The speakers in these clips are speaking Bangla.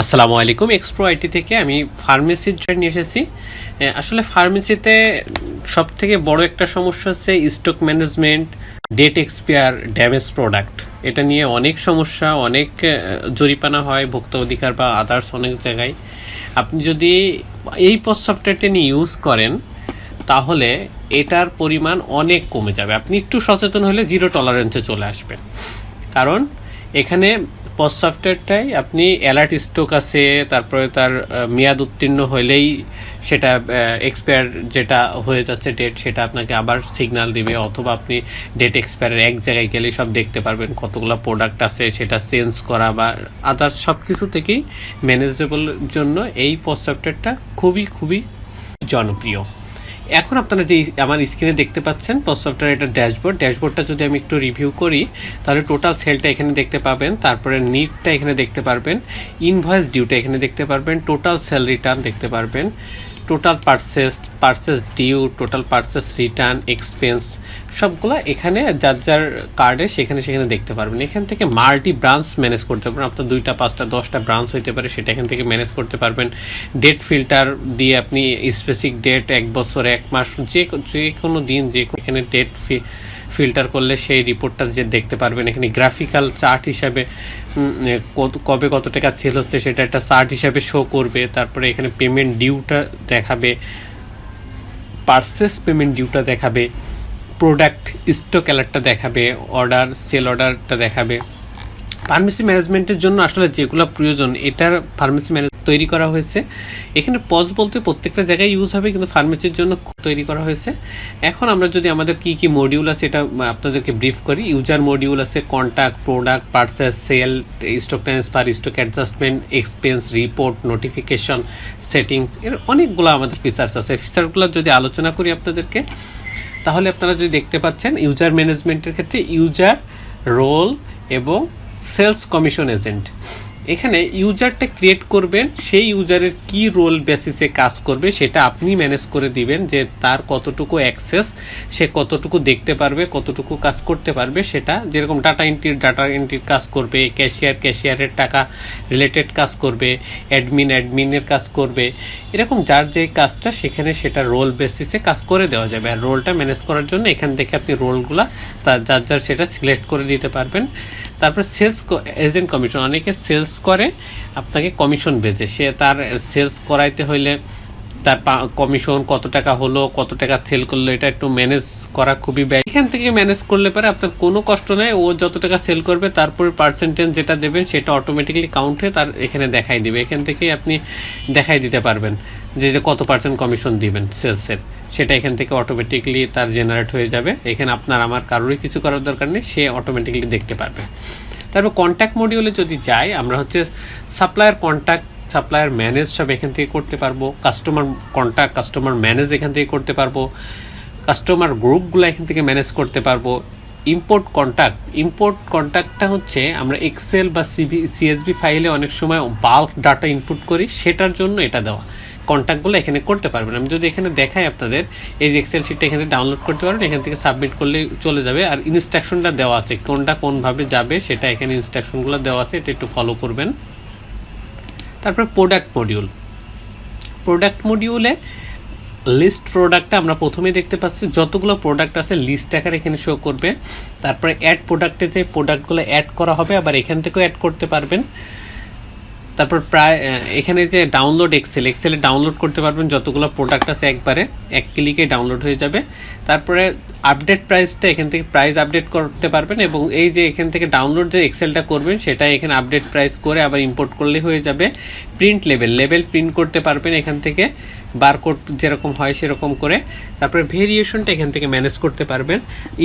আসসালামু আলাইকুম এক্সপ্রো আইটি থেকে আমি ফার্মেসির জন্য নিয়ে এসেছি। আসলে ফার্মেসিতে সব থেকে বড় একটা সমস্যা হচ্ছে stock management date expire damage product এটা নিয়ে অনেক সমস্যা, অনেক জরিপানা হয় ভোক্তা অধিকার বা আদার্স অনেক জায়গায়। আপনি যদি এই পস সফটওয়্যারটি নিয়ে ইউজ করেন, তাহলে এটার পরিমাণ অনেক কমে যাবে। আপনি একটু সচেতন হলে জিরো টলারেন্সে চলে আসবেন। কারণ এখানে পস সফটওয়্যারটাই আপনি অ্যালার্ট স্টক আছে, তারপরে তার মেয়াদ উত্তীর্ণ হলেই সেটা এক্সপায়ার যেটা হয়ে যাচ্ছে ডেট সেটা আপনাকে আবার সিগন্যাল দিবে, অথবা আপনি ডেট এক্সপায়ারের এক জায়গায় গেলে সব দেখতে পারবেন কতগুলো প্রোডাক্ট আছে, সেটা চেঞ্জ করা বা আদার্স সব কিছু থেকেই ম্যানেজেবল জন্য এই পস সফটওয়্যারটা খুবই খুবই জনপ্রিয়। এখন আপনারা যে আমার স্ক্রিনে দেখতে পাচ্ছেন পস সফটওয়্যার এটা ড্যাশবোর্ড ড্যাশবোর্ডটা যদি আমি একটু রিভিউ করি, তাহলে টোটাল সেলটা এখানে দেখতে পাবেন, তারপরে নিটটা এখানে দেখতে পারবেন ইনভয়েস ডিউটা এখানে দেখতে পারবেন টোটাল সেল রিটার্ন দেখতে পারবেন। Total purchase purchase due total purchase return expense সবগুলো এখানে যার যার কার্ডে সেখানে সেখানে দেখতে পারবেন। এখান থেকে মাল্টি ব্রাঞ্চ ম্যানেজ করতে পারবেন। আপনার দুইটা, পাঁচটা, দশটা ব্রাঞ্চ হইতে পারে, সেটা এখান থেকে ম্যানেজ করতে পারবেন। ডেট ফিল্টার দিয়ে আপনি স্পেসিফিক ডেট এক বছর, এক মাস, যে যে কোনো দিন, যে এখানে ডেট ফিল্টার করলে সেই রিপোর্টটা যে দেখতে পারবেন, এখানে গ্রাফিক্যাল চার্ট হিসাবে কবে কত টাকা সেল হচ্ছে সেটা একটা চার্ট হিসাবে শো করবে। তারপরে এখানে পেমেন্ট ডিউটা দেখাবে পার্সেস পেমেন্ট ডিউটা দেখাবে প্রোডাক্ট স্টক অ্যালার্টটা দেখাবে অর্ডার সেল অর্ডারটা দেখাবে। ফার্মেসি ম্যানেজমেন্টের জন্য আসলে যেগুলো প্রয়োজন, এটার ফার্মেসি ম্যানেজ তৈরি করা হয়েছে। এখানে পজ বলতে প্রত্যেকটা জায়গায় ইউজ হবে, কিন্তু ফার্মেসির জন্য তৈরি করা হয়েছে। এখন আমরা যদি আমাদের কি কি মডিউল আছে এটা আপনাদেরকে ব্রিফ করি। ইউজার মডিউল আছে contact product purchase sale stock transfer stock adjustment expense report notification settings এর অনেকগুলো আমাদের ফিচার্স আছে। ফিচারগুলো যদি আলোচনা করি আপনাদেরকে, তাহলে আপনারা যদি দেখতে পাচ্ছেন ইউজার ম্যানেজমেন্টের ক্ষেত্রে ইউজার রোল এবং সেলস কমিশন এজেন্ট এখানে ইউজারটা ক্রিয়েট করবেন, সেই ইউজারের কি রোল বেসিসে কাজ করবে সেটা আপনি ম্যানেজ করে দিবেন যে তার কতটুকু অ্যাক্সেস সে কতটুকু দেখতে পারবে, কতটুকু কাজ করতে পারবে, সেটা যেরকম ডাটা এন্ট্রির ডাটা এন্ট্রির কাজ করবে ক্যাশিয়ার ক্যাশিয়ারের টাকা রিলেটেড কাজ করবে অ্যাডমিন অ্যাডমিনের কাজ করবে, এরকম যার যে কাজটা সেখানে সেটা রোল বেসিসে কাজ করে দেওয়া যাবে। আর রোলটা ম্যানেজ করার জন্য এখান থেকে আপনি রোলগুলা তার যার যার সেটা সিলেক্ট করে দিতে পারবেন। তারপর সেলস এজেন্ট কমিশন অনেকে সেলস করে, আপনাকে কমিশন বেচে। সে তার সেলস করাইতে হইলে তার কমিশন কত টাকা হলো, কত টাকা সেল করল, এটা একটু ম্যানেজ করা খুবই ব্যয়। এখান থেকে ম্যানেজ করলে পরে আপনার কোনো কষ্ট নেই, ও যত টাকা সেল করবে, তারপর পার্সেন্টেজ যেটা দেবেন, সেটা অটোমেটিক্যালি কাউন্ট তার এখানে দেখাই দিবে। এখান থেকেই আপনি দেখাই দিতে পারবেন যে যে কত পার্সেন্ট কমিশন দিবেন সেলসের সেটা এখান থেকে অটোমেটিকলি তার জেনারেট হয়ে যাবে। এখানে আপনার, আমার কারোরই কিছু করার দরকার নেই, সে অটোমেটিকলি দেখতে পারবে। তারপর কন্ট্যাক্ট মডিউলে যদি যাই, আমরা হচ্ছে সাপ্লায়ার কন্ট্যাক্ট সাপ্লায়ার ম্যানেজ সব এখান থেকে করতে পারব কাস্টমার কন্ট্যাক্ট কাস্টমার ম্যানেজ এখান থেকে করতে পারব কাস্টমার গ্রুপগুলো এখান থেকে ম্যানেজ করতে পারব। ইম্পোর্ট কন্ট্যাক্ট ইম্পোর্ট কন্ট্যাক্টটা হচ্ছে আমরা এক্সেল বা সিভি সিএসবি ফাইলে অনেক সময় বাল্ক ডাটা ইনপুট করি, সেটার জন্য এটা দেওয়া। কন্ট্যাক্টগুলো এখানে করতে পারবেন। আমি যদি এখানে দেখাই আপনাদের, এই যে এক্সেল শিটটা এখানে ডাউনলোড করতে পারবেন এখান থেকে সাবমিট করলে চলে যাবে। আর ইনস্ট্রাকশনটা দেওয়া আছে, কোনটা কোনভাবে যাবে, সেটা এখানে ইনস্ট্রাকশনগুলো দেওয়া আছে, এটা একটু ফলো করবেন। তারপর প্রোডাক্ট মডিউল প্রোডাক্ট মডিউলে লিস্ট প্রোডাক্টটা আমরা প্রথমেই দেখতে পাচ্ছি। যতগুলো প্রোডাক্ট আছে লিস্ট আকারে এখানে শো করবে। তারপরে অ্যাড প্রোডাক্টে যে প্রোডাক্টগুলো অ্যাড করা হবে, আবার এখান থেকেও অ্যাড করতে পারবেন। তারপর প্রায় এখানে যে ডাউনলোড এক্সেল এক্সেলে ডাউনলোড করতে পারবেন যতগুলো প্রোডাক্ট আছে একবারে, এক ক্লিকে ডাউনলোড হয়ে যাবে। তারপরে আপডেট প্রাইসটা এখান থেকে প্রাইস আপডেট করতে পারবেন এবং এই যে এখান থেকে ডাউনলোড যে এক্সেলটা করবেন, সেটা এখানে আপডেট প্রাইস করে আবার ইম্পোর্ট করলে হয়ে যাবে। প্রিন্ট লেভেল লেভেল প্রিন্ট করতে পারবেন এখান থেকে বারকোড যেরকম হয় সেরকম করে। তারপরে ভেরিয়েশনটা এখান থেকে ম্যানেজ করতে পারবেন।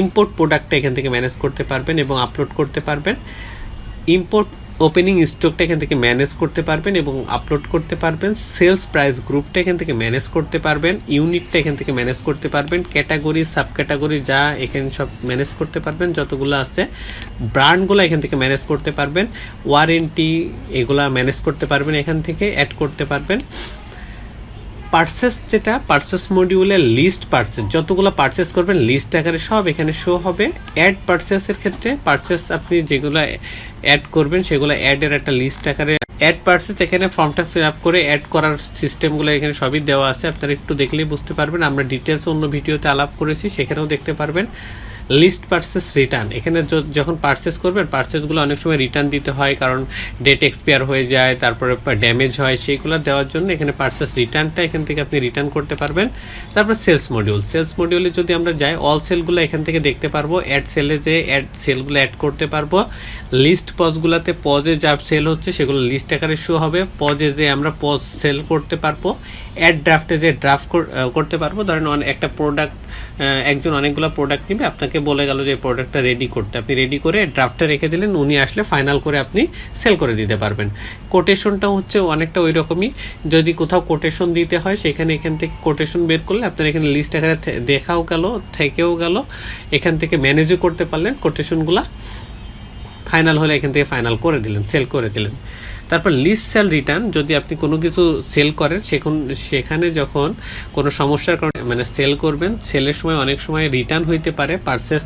ইম্পোর্ট প্রোডাক্টটা এখান থেকে ম্যানেজ করতে পারবেন এবং আপলোড করতে পারবেন। ইম্পোর্ট ওপেনিং স্টকটা এখান থেকে ম্যানেজ করতে পারবেন এবং আপলোড করতে পারবেন। সেলস প্রাইস গ্রুপটা এখান থেকে ম্যানেজ করতে পারবেন। ইউনিটটা এখান থেকে ম্যানেজ করতে পারবেন। ক্যাটাগরি সাব ক্যাটাগরি যা এখানে সব ম্যানেজ করতে পারবেন, যতগুলো আছে। ব্র্যান্ডগুলো এখান থেকে ম্যানেজ করতে পারবেন। ওয়ারেন্টি এগুলা ম্যানেজ করতে পারবেন এখান থেকে অ্যাড করতে পারবেন। পার্সেস যেটা পার্সেস মডিউলের লিস্ট পার্সেস যতগুলো পার্সেস করবেন লিস্ট আকারে সব এখানে শো হবে। অ্যাড পার্সেসের ক্ষেত্রে পার্সেস আপনি যেগুলো অ্যাড করবেন, সেগুলো অ্যাডের একটা লিস্ট আকারে অ্যাড পার্সেস এখানে ফর্মটা ফিল আপ করে অ্যাড করার সিস্টেমগুলো এখানে সবই দেওয়া আছে। আপনারা একটু দেখলেই বুঝতে পারবেন। আমরা ডিটেলস অন্য ভিডিওতে আলাপ করেছি, সেখানেও দেখতে পারবেন। লিস্ট পার্সেস রিটার্ন এখানে যখন পার্সেস করবেন পার্সেসগুলো অনেক সময় রিটার্ন দিতে হয়, কারণ ডেট এক্সপায়ার হয়ে যায়, তারপরে ড্যামেজ হয় সেইগুলো দেওয়ার জন্য এখানে পার্সেস রিটার্নটা এখান থেকে আপনি রিটার্ন করতে পারবেন। তারপর সেলস মডিউল সেলস মডিউলে যদি আমরা যাই অল সেলগুলো এখান থেকে দেখতে পারব অ্যাড সেলে যে অ্যাড সেলগুলো অ্যাড করতে পারব। লিস্ট পজগুলোতে পজে যা সেল হচ্ছে, সেগুলো লিস্ট আকারে শো হবে। পজে যে আমরা পজ সেল করতে পারব অ্যাড ড্রাফটে যে ড্রাফট করতে পারব, ধরেন একটা প্রোডাক্ট একজন অনেকগুলো প্রোডাক্ট নিবে, আপনাকে বলে গেল যে প্রোডাক্টটা রেডি করতে। আপনি রেডি করে ড্রাফটে রেখে দিলেন, উনি আসলে ফাইনাল করে আপনি সেল করে দিতে পারবেন। কোটেশনটা হচ্ছে অনেকটা ওই রকমই। যদি কোথাও কোটেশন দিতে হয়, সেখানে এখান থেকে কোটেশন বের করলে আপনার এখানে লিস্ট আকারে দেখাও গেল, থেকেও গেল, এখান থেকে ম্যানেজও করতে পারলেন কোটেশনগুলা ফাইনাল হলে এখান থেকে ফাইনাল করে দিলেন সেল করে দিলেন। তারপর লিস্ট সেল রিটার্ন যদি আপনি কোনো কিছু সেল করেন, সেখন, সেখানে যখন কোনো সমস্যার কারণে মানে সেল করবেন সেলের সময় অনেক সময় রিটার্ন হইতে পারে পার্সেস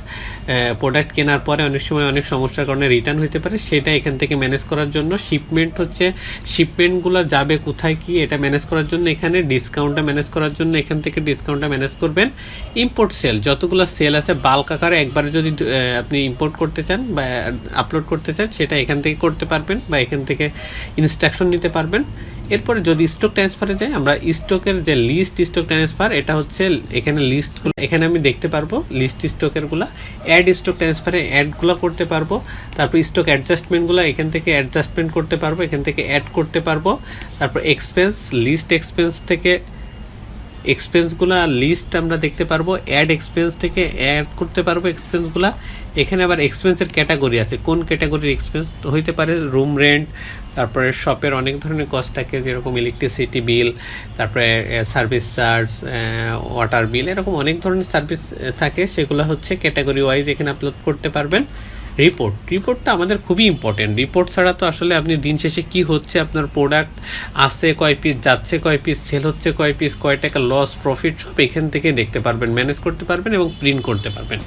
প্রোডাক্ট কেনার পরে অনেক সময় অনেক সমস্যার কারণে রিটার্ন হইতে পারে, সেটা এখান থেকে ম্যানেজ করার জন্য। শিপমেন্ট হচ্ছে শিপমেন্টগুলো যাবে কোথায়, কি এটা ম্যানেজ করার জন্য এখানে ডিসকাউন্টটা ম্যানেজ করার জন্য এখান থেকে ডিসকাউন্টটা ম্যানেজ করবেন। ইম্পোর্ট সেল যতগুলো সেল আছে বাল্ক আকারে একবারে যদি আপনি ইম্পোর্ট করতে চান বা আপলোড করতে চান, সেটা এখান থেকে করতে পারবেন বা এখান থেকে ইনস্ট্রাকশন নিতে পারবেন। এরপরে যদি স্টক ট্রান্সফারে যাই, আমরা স্টকের যে লিস্ট স্টক ট্রান্সফার এটা হচ্ছে এখানে লিস্টগুলো এখানে আমি দেখতে পারব লিস্ট স্টকেরগুলো অ্যাড স্টক ট্রান্সফারে অ্যাডগুলো করতে পারব। তারপর স্টক অ্যাডজাস্টমেন্টগুলো এখান থেকে অ্যাডজাস্টমেন্ট করতে পারব, এখান থেকে অ্যাড করতে পারব। তারপর এক্সপেন্স লিস্ট এক্সপেন্স থেকে এক্সপেন্সগুলো লিস্ট আমরা দেখতে পারব অ্যাড এক্সপেন্স থেকে অ্যাড করতে পারব এক্সপেন্সগুলো এখানে আবার এক্সপেন্সের ক্যাটাগরি আছে। কোন ক্যাটাগরির এক্সপেন্স হইতে পারে রুম রেন্ট তারপরে শপের অনেক ধরনের কস্ট থাকে, যেরকম ইলেকট্রিসিটি বিল তারপরে সার্ভিস চার্জ ওয়াটার বিল এরকম অনেক ধরনের সার্ভিস থাকে। সেগুলো হচ্ছে ক্যাটাগরি ওয়াইজ এখানে আপলোড করতে পারবেন। রিপোর্ট রিপোর্টটা আমাদের খুবই ইম্পর্টেন্ট রিপোর্ট ছাড়া তো আসলে আপনি দিন শেষে কি হচ্ছে, আপনার প্রোডাক্ট আসছে কয় পিস যাচ্ছে কয় পিস সেল হচ্ছে কয় পিস কয় টাকা লস প্রফিট সব এখান থেকে দেখতে পারবেন ম্যানেজ করতে পারবেন এবং প্রিন্ট করতে পারবেন।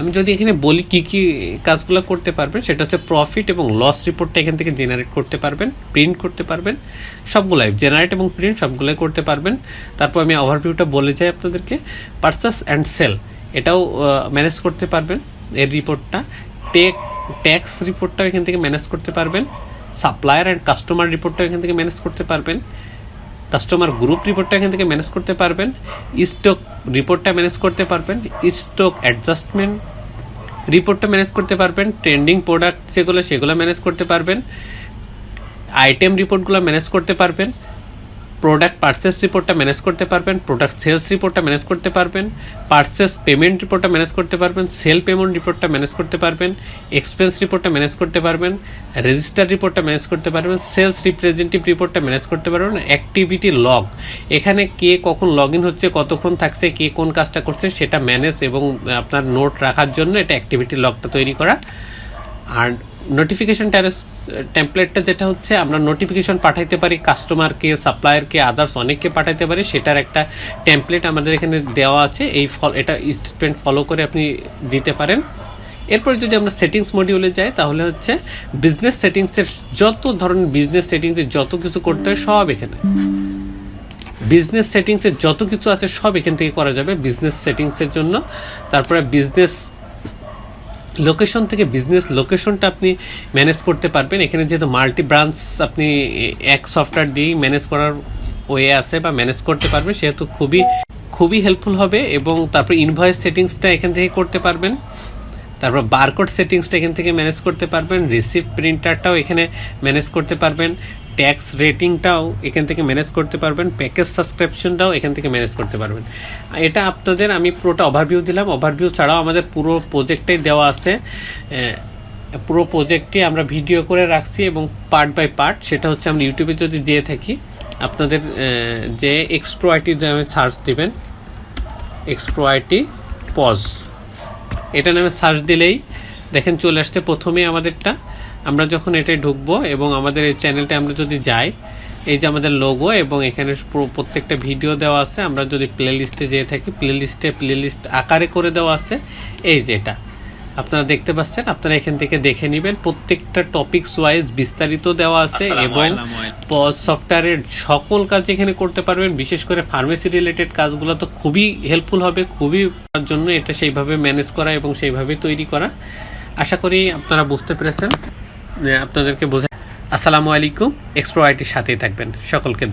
আমি যদি এখানে বলি কি কি কাজগুলো করতে পারবেন, সেটা হচ্ছে প্রফিট এবং লস রিপোর্টটা এখান থেকে জেনারেট করতে পারবেন প্রিন্ট করতে পারবেন, সবগুলাই জেনারেট এবং প্রিন্ট সবগুলাই করতে পারবেন। তারপর আমি ওভারভিউটা বলে যাই আপনাদেরকে। পার্সেস অ্যান্ড সেল এটাও ম্যানেজ করতে পারবেন। এর রিপোর্টটা, টেক, ট্যাক্স রিপোর্টটাও এখান থেকে ম্যানেজ করতে পারবেন, সাপ্লায়ার অ্যান্ড কাস্টমার রিপোর্টটাও এখান থেকে ম্যানেজ করতে পারবেন, কাস্টমার গ্রুপ রিপোর্টটা এখান থেকে ম্যানেজ করতে পারবেন, স্টক রিপোর্টটা ম্যানেজ করতে পারবেন, স্টক অ্যাডজাস্টমেন্ট রিপোর্টটা ম্যানেজ করতে পারবেন, ট্রেন্ডিং প্রোডাক্ট যেগুলো, সেগুলো ম্যানেজ করতে পারবেন, আইটেম রিপোর্টগুলো ম্যানেজ করতে পারবেন প্রোডাক্ট পার্সেস রিপোর্টটা ম্যানেজ করতে পারবেন প্রোডাক্ট সেলস রিপোর্টটা ম্যানেজ করতে পারবেন পার্সেস পেমেন্ট রিপোর্টটা ম্যানেজ করতে পারবেন সেল পেমেন্ট রিপোর্টটা ম্যানেজ করতে পারবেন এক্সপেন্স রিপোর্টটা ম্যানেজ করতে পারবেন রেজিস্টার রিপোর্টটা ম্যানেজ করতে পারবেন সেলস রিপ্রেজেন্টেটিভ রিপোর্টটা ম্যানেজ করতে পারবেন অ্যাক্টিভিটি লগ এখানে কে কখন লগ ইন হচ্ছে, কতক্ষণ থাকছে, কে কোন কাজটা করছে, সেটা ম্যানেজ এবং আপনার নোট রাখার জন্য এটা অ্যাক্টিভিটি লগটা তৈরি করা। আর নোটিফিকেশন ট্যারেস টেমপ্লেটটা যেটা হচ্ছে, আমরা নোটিফিকেশন পাঠাইতে পারি কাস্টমারকে সাপ্লায়ারকে আদার্স অনেককে পাঠাইতে পারি, সেটার একটা টেমপ্লেট আমাদের এখানে দেওয়া আছে। এই ফল এটা স্টেটমেন্ট ফলো করে আপনি দিতে পারেন। এরপর যদি আমরা সেটিংস মডিউলে যাই, তাহলে হচ্ছে বিজনেস সেটিংসের যত ধরনের বিজনেস সেটিংসে যত কিছু করতে হয়, সব এখানে। বিজনেস সেটিংসের যত কিছু আছে, সব এখান থেকে করা যাবে বিজনেস সেটিংসের জন্য। তারপরে বিজনেস লোকেশন থেকে বিজনেস লোকেশনটা আপনি ম্যানেজ করতে পারবেন। এখানে যেহেতু মাল্টি ব্রাঞ্চ আপনি এক সফটওয়্যার দিয়েই ম্যানেজ করার ওয়ে আছে বা ম্যানেজ করতে পারবেন, সেহেতু খুবই খুবই হেল্পফুল হবে এবং তারপর ইনভয়েস সেটিংসটা এখান থেকে করতে পারবেন। তারপর বারকোড সেটিংসটা এখান থেকে ম্যানেজ করতে পারবেন। রিসিপ্ট প্রিন্টারটাও এখানে ম্যানেজ করতে পারবেন। ট্যাক্স রেটিংটাও এখান থেকে ম্যানেজ করতে পারবেন প্যাকেজ সাবস্ক্রিপশনটাও এখান থেকে ম্যানেজ করতে পারবেন। এটা আপনাদের আমি পুরোটা ওভারভিউ দিলাম। ওভারভিউ ছাড়াও আমাদের পুরো প্রজেক্টটাই দেওয়া আছে। পুরো প্রজেক্টটি আমরা ভিডিও করে রাখছি এবং পার্ট বাই পার্ট সেটা হচ্ছে আমরা ইউটিউবে যদি যেয়ে থাকি, আপনাদের যে এক্সপ্রো আইটি নামে সার্চ দিবেন। এক্সপ্রো আইটি পজ এটা নামে সার্চ দিলেই দেখেন চলে আসছে প্রথমে আমাদেরটা। আমরা যখন এটাই ঢুকবো এবং আমাদের এই চ্যানেলটা আমরা যদি যাই এই যে আমাদের লোগো এবং এখানে পুরো প্রত্যেকটা ভিডিও দেওয়া আছে আমরা যদি প্লে লিস্টে যেয়ে থাকি প্লে লিস্টে প্লে লিস্ট আকারে করে দেওয়া আছে এই যে এটা। আপনারা দেখতে পাচ্ছেন আপনারা এখান থেকে দেখে নেবেন প্রত্যেকটা টপিকস ওয়াইজ বিস্তারিত দেওয়া আছে এবং পজ সফটওয়্যারের সকল কাজ এখানে করতে পারবেন বিশেষ করে ফার্মেসি রিলেটেড কাজগুলো তো খুবই হেল্পফুল হবে খুবই তার জন্য এটা সেইভাবে ম্যানেজ করা এবং সেইভাবে তৈরি করা। আশা করি আপনারা বুঝতে পেরেছেন। আপনাদেরকে বোঝা আসসালামু আলাইকুম এক্সপ্রো আইটির সাথেই থাকবেন। সকলকে